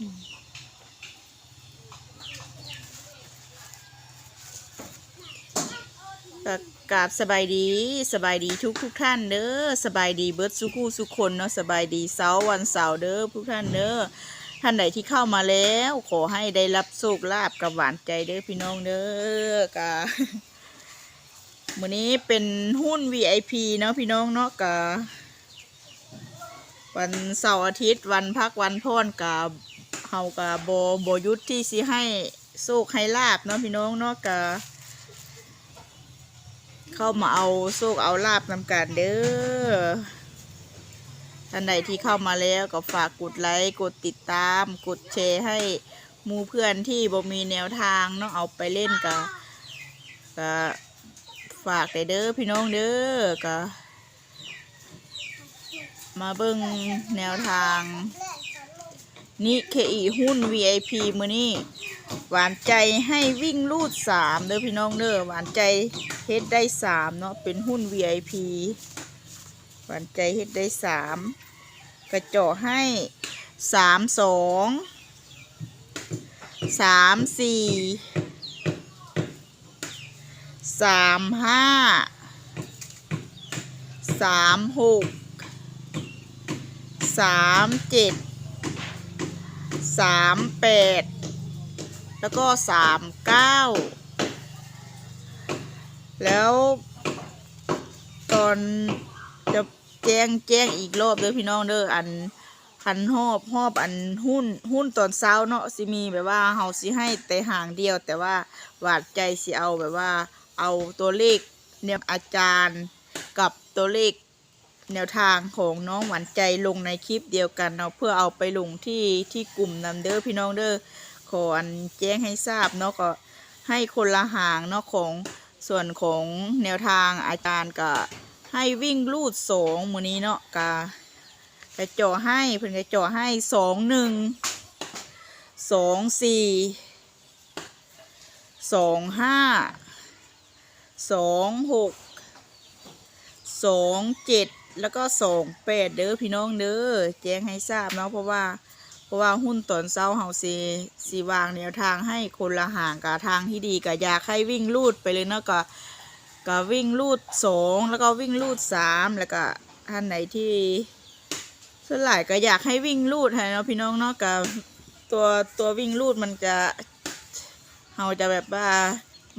กราบสบายดีสบายดีทุกทุกท่านเด้อสบายดีเบิร์ดสุกูสุกคนเนาะสบายดีเสาร์วันเสาร์เด้อทุกท่านเด้อท่านไหนที่เข้ามาแล้ว ขอให้ได้รับโชคลาภกับหวานใจเด้อพี่น้องเด้อกะมื้อนี้เป็นหุ้น VIP เนาะพี่น้องเนาะกะวันเสาร์อาทิตย์วันพักวันพ่อนกับ เฮากะโบโบยุทธที่สิให้โชคให้ลาบเนาะพี่น้องเนาะกะเข้ามาเอาโชคเอาลาบนำกันเด้อท่านใดที่เข้ามาแล้วก็ฝากกดไลค์กดติดตาม กดแชร์ให้หมูเพื่อนที่บ่มีแนวทางเนาะเอาไปเล่นกับก็ฝากเด้อพี่น้องเด้อก็มาเบิ่งแนวทาง นี่เคอีหุ้น VIP มือนี้หวานใจให้วิ่งลูดสามเด้อพี่น้องเด้อหวานใจเฮ็ดได้สามเนาะเป็นหุ้น VIP หวานใจเฮ็ดได้สามกระจาะให้สามสองสามสี่สามห้าสามหกสามเจ็ด สามแปดแล้วก็สามเก้าแล้วตอนจะแจ้งแจ้งอีกรอบเด้อพี่น้องเด้ออันพันหอบหอบอันหุ้นหุ้นตอนเช้าเนาะสิมีแบบว่าเฮาสิให้แต่ห่างเดียว แต่ว่าหวาดใจสิเอาแบบว่า เอาตัวเลขเนี่ยอาจารย์กับตัวเลข แนวทางของน้องหวานใจลงในคลิปเดียวกันเนาะเพื่อเอาไปลงที่ที่กลุ่มนำเด้อพี่น้องเด้อขออันแจ้งให้ทราบเนาะก็ให้คนละหางเนาะของส่วนของแนวทางอาจารย์ก็ให้วิ่งลูดสองมือนี้เนาะกะกระเจาะให้เพิ่นกระเจาะให้สองหนึ่งสองสี่สองห้าสองหกสองเจ็ด แล้วก็สองแปดเด้อพี่น้องเด้อแจ้งให้ทราบเนาะเพราะว่า เพราะว่าหุ้นตอนเช้าเฮาสีสีวางแนวทางให้คนละห่างกับทางที่ดีก็อยากให้วิ่งลูดไปเลยเนาะก็ก็วิ่งลูดสองแล้วก็วิ่งลูดสามแล้วก็ท่านไหนที่ส่วนหลายก็อยากให้วิ่งลูดให้เนาะพี่น้องเนาะก็ตัวตัววิ่งลูดมันจะเฮาจะแบบว่า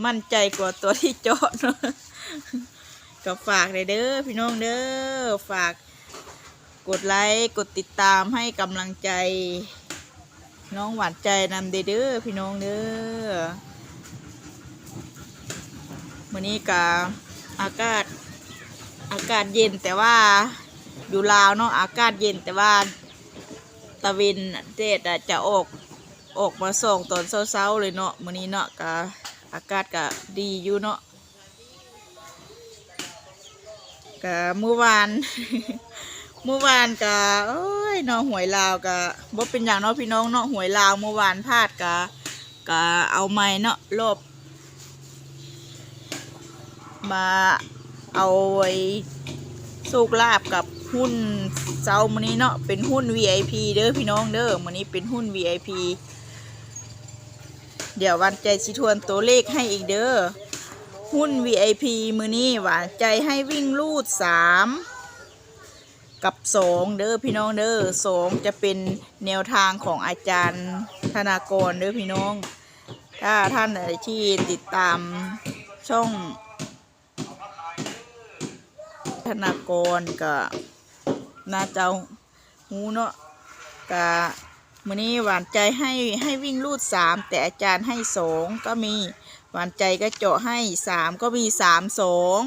มั่นใจกว่าตัวที่เจาะเนาะ ก็ฝากเลยเด้อพี่น้องเด้อฝากกดไลค์กดติดตามให้กำลังใจ น้องหวานใจนำเด้อเด้อพี่น้องเด้อวันนี้กาอากาศอากาศเย็นแต่ว่าอยู่ลาวเนาะอากาศเย็นแต่ว่าตะวินเดดจะออกออกมาส่งตอนเช้าๆเลยเนาะมื้อนี้เนาะกาอากาศก็ดีอยู่เนาะ กะเมื่อวานเมื่อวานกะเอ้ยเนาะหวยลาวกะบ่เป็นอย่างเนาะพี่น้องเนาะหวยลาวเมื่อวานพลาดกะกะเอาไม้เนาะรอบมาเอาไว้สูกลาบกับหุ้นเซามื้อนี้เนาะเป็นหุ้น VIP เด้อพี่น้องเด้อมื้อนี้เป็นหุ้น VIP เดี๋ยววันใจสิทวนตัวเลขให้อีกเด้อ หุ้น VIP มือนี้หวาใจให้วิ่งลูดสามกับสองเด้อพี่น้องเด้อสองจะเป็นแนวทางของอาจารย์ธนากรเด้อพี่น้อง ถ้าท่านไหนที่ติดตามช่อง ธนากรก็น่าจะหูเนาะกะมือนี้หวานใจให้ให้วิ่งลูดสามแต่อาจารย์ให้สองก็มี หวานใจก็เจาะให้สามก็มีสามสอง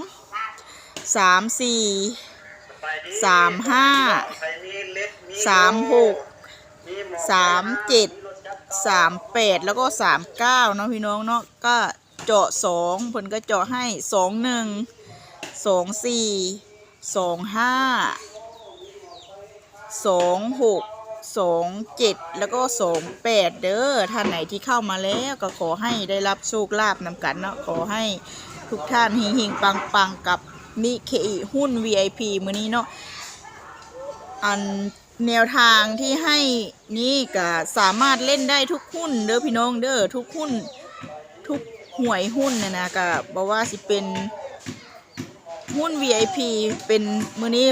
สามสี่สามห้าสามหกสามเจ็ดสามแปดแล้วก็สามเก้าเนาะพี่น้องเนาะก็เจาะสองเพิ่นก็เจาะให้สองหนึ่งสองสี่สองห้าสองหก สองเจ็ดแล้วก็สองแปดเด้อท่านไหนที่เข้ามาแล้วก็ขอให้ได้รับโชคลาภนำกันเนาะขอให้ทุกท่านหิงหิงปังปังๆกับนิเคอีหุ้น VIP มื้อนี้เนาะอันแนวทางที่ให้นี่ก็สามารถเล่นได้ทุกหุ้นเด้อพี่น้องเด้อทุกหุ้นทุกหวยหุ้นเนี่ยนะก็บอกว่าสิเป็นหุ้น VIP เป็นมื้อนี้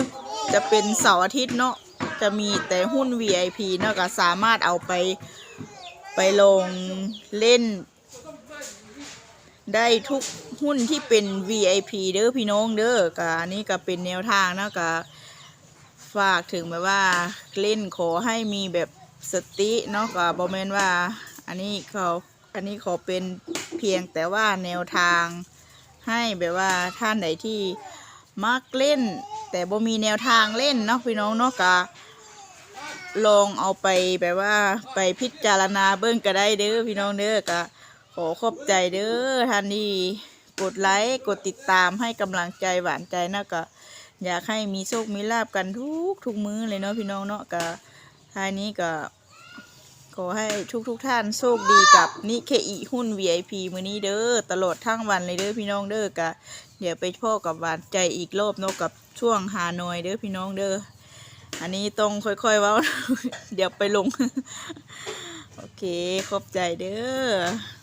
จะเป็นเสาร์อาทิตย์เนาะ จะมีแต่หุ้น VIP เนาะก็สามารถเอาไปไปลงเล่น ได้ทุกหุ้นที่เป็น VIP เด้อพี่น้องเด้อก็อันนี้ก็เป็นแนวทางเนาะก็ฝากถึงแบบว่าเล่นขอให้มีแบบสติเนาะก็บอมเมนว่า อันนี้เขาอันนี้ขอเป็นเพียงแต่ว่าแนวทางให้แบบว่าท่านไหนที่มักเล่น แต่บ่มีแนวทางเล่นเนาะพี่น้องเนาะก็ ลองเอาไปแบบว่าไปพิจารณาเบิ้งก็ได้เด้อพี่น้องเด้อก็ขอขอบใจเด้อท่านที่กดไลค์กดติดตามให้กำลังใจหวานใจนะก็อยากให้มีโชคมีลาบกันทุกทุกมื้อเลยเนาะพี่น้องเนาะก็ท้ายนี้ก็ขอให้ทุกทุกท่านโชคดีกับนิเคอีหุ้น VIP มื้อนี้เด้อตลอดทั้งวันเลยเด้อพี่น้องเด้อกะเดี๋ยวไปพ่อกับหวานใจอีกรอบเนาะกับช่วงฮานอยเด้อพี่น้องเด้อ อันนี้ต้องค่อยๆว้าเดี๋ยวไปลง โอเค ขอบใจเด้อ